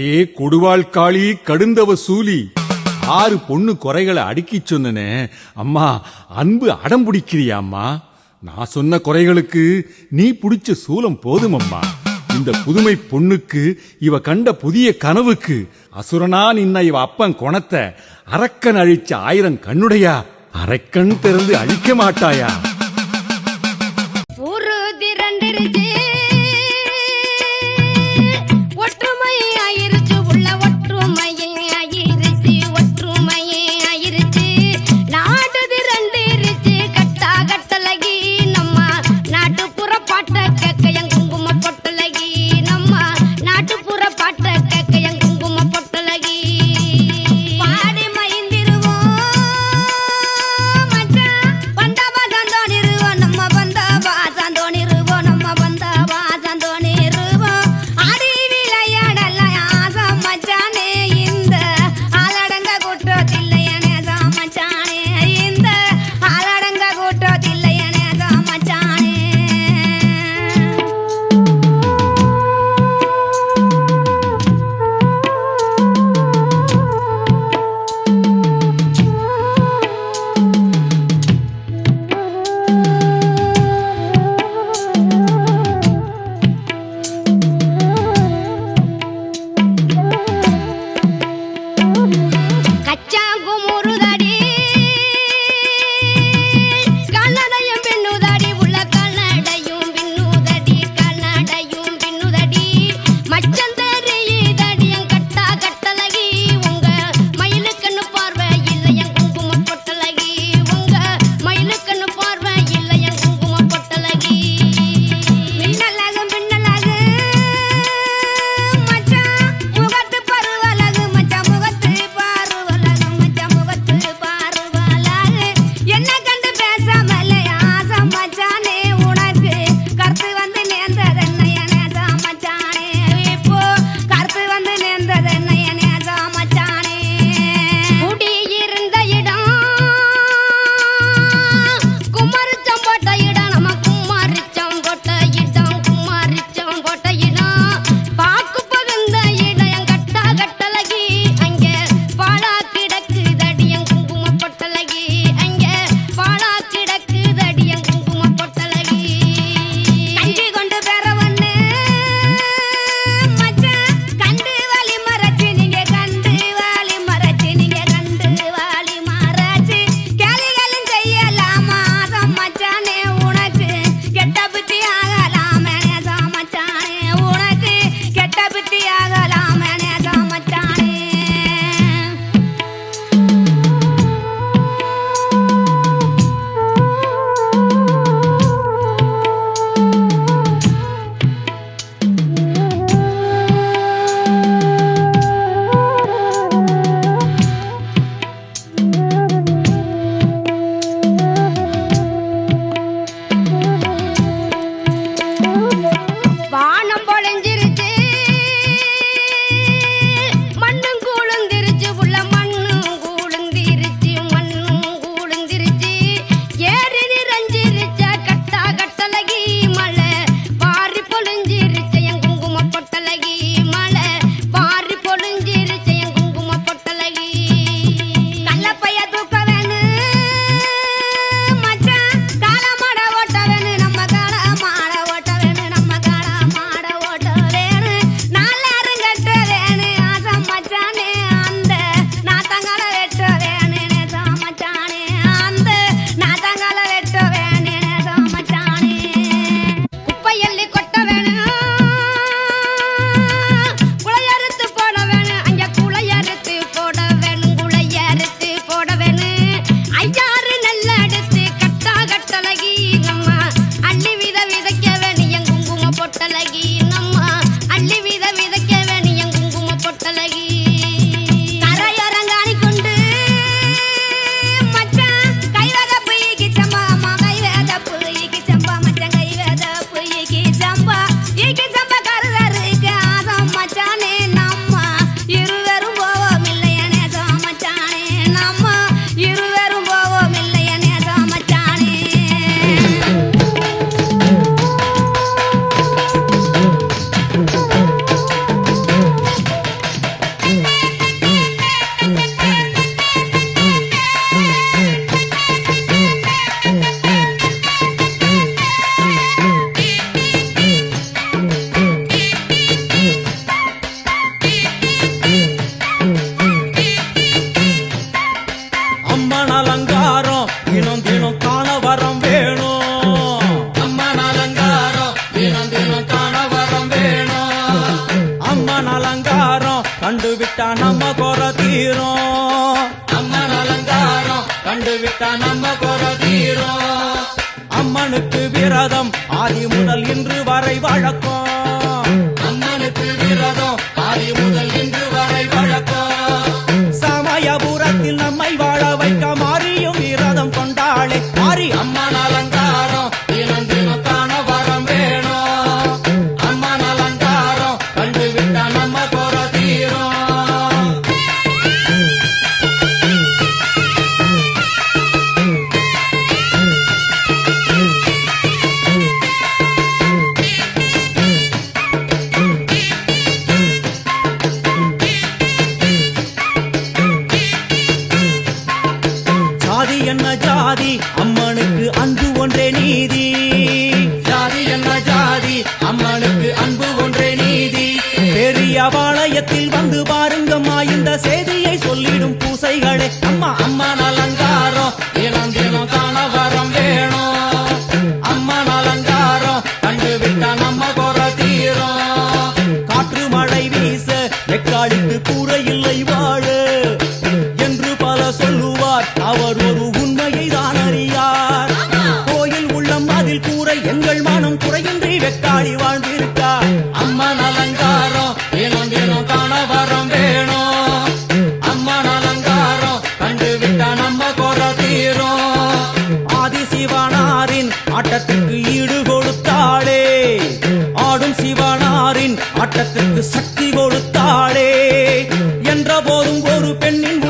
தாயே கொடுவாள் காளி கடுந்தவ சூலி. ஆறு பொண்ணு குறைகளை அடுக்கி சொன்னனே. அம்மா அன்பு அடம் பிடிக்கிறியா அம்மா? நான் சொன்ன குறைகளுக்கு நீ பிடிச்ச சூலம் போதும் அம்மா. இந்த புதுமை பொண்ணுக்கு இவ கண்ட புதிய கனவுக்கு அசுரனா நின்ன இவ அப்பன் குணத்தை அரக்கன் அழிச்ச ஆயிரம் கண்ணுடையா? அரைக்கண் திறந்து அழிக்க மாட்டாயா? Ay, ya அண்ணனுக்கு விரதம். ஆதி முதல் இன்று வரை வழக்கம். அண்ணனுக்கு விரதம். ஆதி முதல் இன்று காய்த்து கூற இல்லை வாழ என்று பல சொல்லுவார். அவர் ஒரு உண்மையை தான் அறியார். கோயில் உள்ளம் அதில் கூற எங்கள் மனம் குறையின்றி வெக்காடி வாழ் ஒரு பெண்ணின்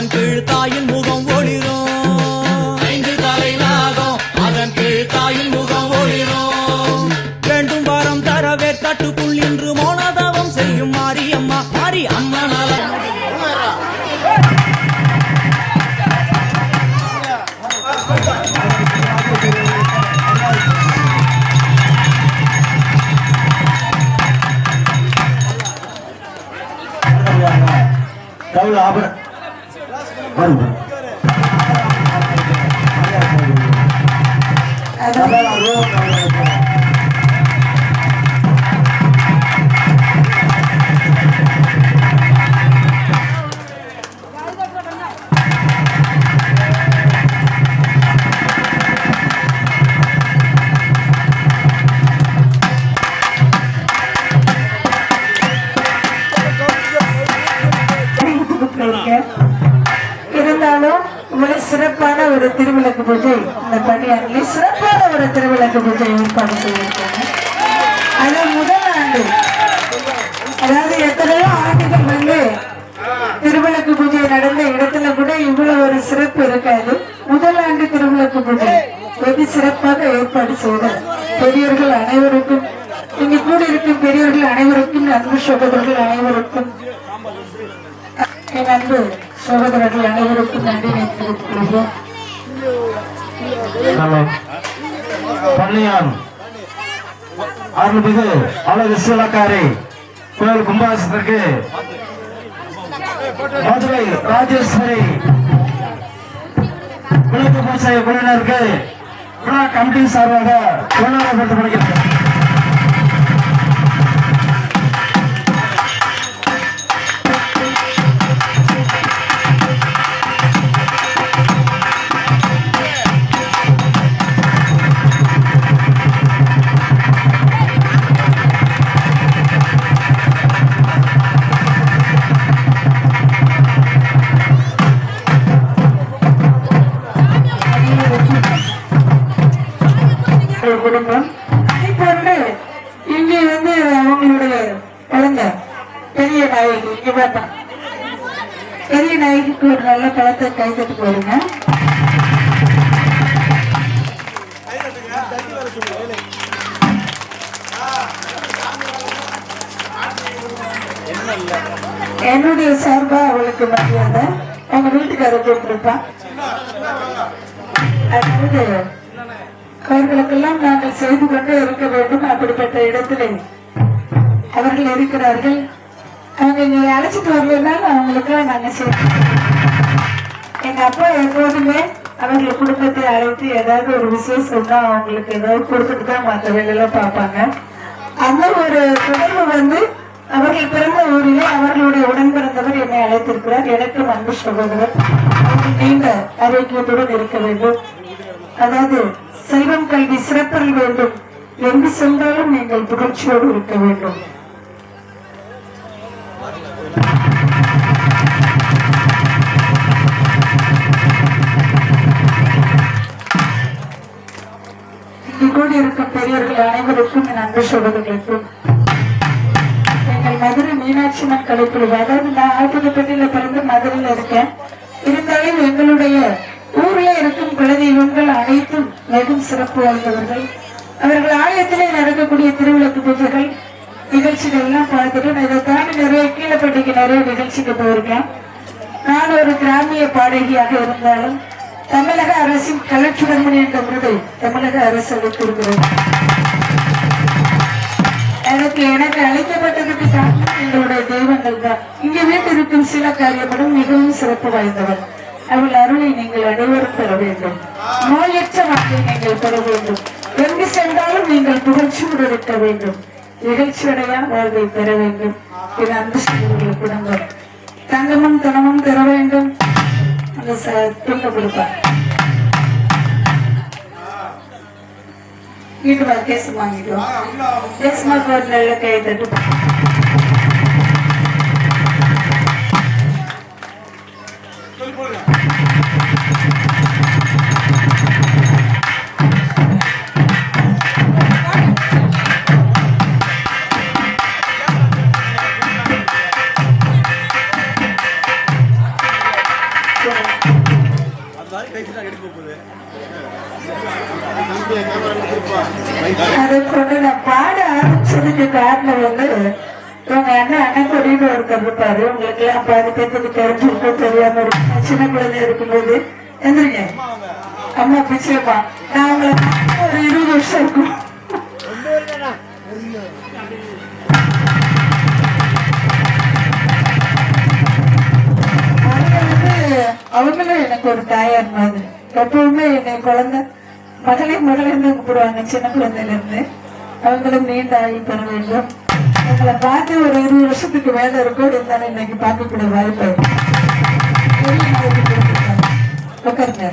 அதன் கீழ் தாயின் முகம் ஒளிரும். Barcelona. bằng tường của சூலக்காரி கோயில் கும்பாசத்துக்கு மதுரை ராஜேஸ்வரி. குலத்து பூசை குழுவினருக்கு விழா கமிட்டி சார்பாக கொண்டாடப்பட்டு எல்லாரும் கை தட்டி போடுங்க என்னுடைய சார்பா அவளுக்கு மரியாதை. உங்க வீட்டுக்காரர் கூப்பிட்டுருப்பான் அதாவது அவர்களுக்கெல்லாம் நாங்கள் செய்து கொண்டே இருக்க வேண்டும் அப்படிப்பட்ட இடத்திலே அவர்கள் இருக்கிறார்கள். அவங்க இங்க அழைச்சிட்டு வரலன்னா அவங்களுக்கெல்லாம் நாங்கள் செய்து எங்க அப்பா எப்போதுமே அவர்கள் குடும்பத்தை அழைத்து ஏதாவது ஒரு விசேஷம்னா அவங்களுக்கு ஏதாவது கொடுத்துட்டு தான் மற்ற வேலையெல்லாம் பார்ப்பாங்க. அந்த ஒரு தொடர்பு வந்து அவர்கள் பிறந்த ஊரிலே அவர்களுடைய உடன் பிறந்தவர் என்னை அழைத்திருக்கிறார். எனக்கு அன்பு சகோதரர் அவர்கள் நீண்ட ஆரோக்கியத்துடன் இருக்க வேண்டும். அதாவது செல்வம் கல்வி சிறப்பில் வேண்டும். எங்கு சென்றாலும் நீங்கள் புகழ்ச்சியோடு இருக்க வேண்டும். இருக்கும் அனைவருக்கும் என் அன்பு சகோதரர்களுக்கும் எங்கள் மதுரை மீனாட்சி அம்மன் கலைக்குழு அதாவது நான் ஆட்டுப்பட்டியில பிறந்து மதுரையில இருக்கேன். இருந்தாலும் எங்களுடைய ஊர்ல இருக்கும் குலதெய்வங்கள் அனைத்தும் வெகும் சிறப்பு வாய்ந்தவர்கள். அவர்கள் ஆலயத்திலே நடக்கக்கூடிய திருவிளக்கு பூஜைகள் நிகழ்ச்சிகள் எல்லாம் பார்த்துட்டு நான் இதை தாண்டி நிறைய கீழப்பட்டிக்கு நிறைய நிகழ்ச்சிக்கு போயிருக்கேன். நான் ஒரு கிராமிய பாடகியாக இருந்தாலும் தமிழக அரசின் கலச்சுடர்மணி என்ற விருதை தமிழக அரசு அளித்திருக்கிறது எனக்கு எனக்கு அழைக்கப்பட்டதுக்கு காரணம் எங்களுடைய தெய்வங்கள் தான். இங்க வீட்டிருக்கும் சில காரியப்படும் மிகவும் சிறப்பு வாய்ந்தவர் அவள் அருளை நீங்கள் அனைவரும் பெற வேண்டும். நோயற்ற வாழ்வை நீங்கள் பெற வேண்டும். எங்கு சென்றாலும் நீங்கள் புகழ்ச்சியோடு இருக்க வேண்டும். நிகழ்ச்சியடையா வாழ்வை பெற வேண்டும். இது அன்பு சகோதரர்கள் குடும்பம் தங்கமும் தனமும் பெற வேண்டும். அந்த ச- கொடுப்பார். வீட்டு வா கேஸ் வாங்கிடுவோம் கேஸ் மார்க் ஒரு நல்ல கை தட்டு. அதை கொண்டு நான் பாட ஆரம்பிச்சதுக்கு காரணம் வந்து உங்க அண்ணன் அண்ணன் கொடின்னு ஒருத்தர் இருப்பாரு உங்களுக்கு எல்லாம் பாதி பேத்துக்கு தெரிஞ்சிருக்கும் தெரியாம இருக்கும் சின்ன குழந்தை இருக்கும்போது எந்திரிங்க. அம்மா பிச்சைப்பா நான் உங்களை பார்த்து ஒரு இருபது வருஷம் இருக்கும். அவங்களும் எனக்கு ஒரு தாயார் மாதிரி. எப்பவுமே என்னை குழந்தை மகளே மகளேன்னு கூப்பிடுவாங்க சின்ன குழந்தையில இருந்து அவங்களும் நீண்ட ஆகி பெற வேண்டும். எங்களை பார்த்து ஒரு இருபது வருஷத்துக்கு மேல இருக்கும் இருந்தாலும் இன்னைக்கு பார்க்கக்கூடிய வாய்ப்பு உட்காருங்க.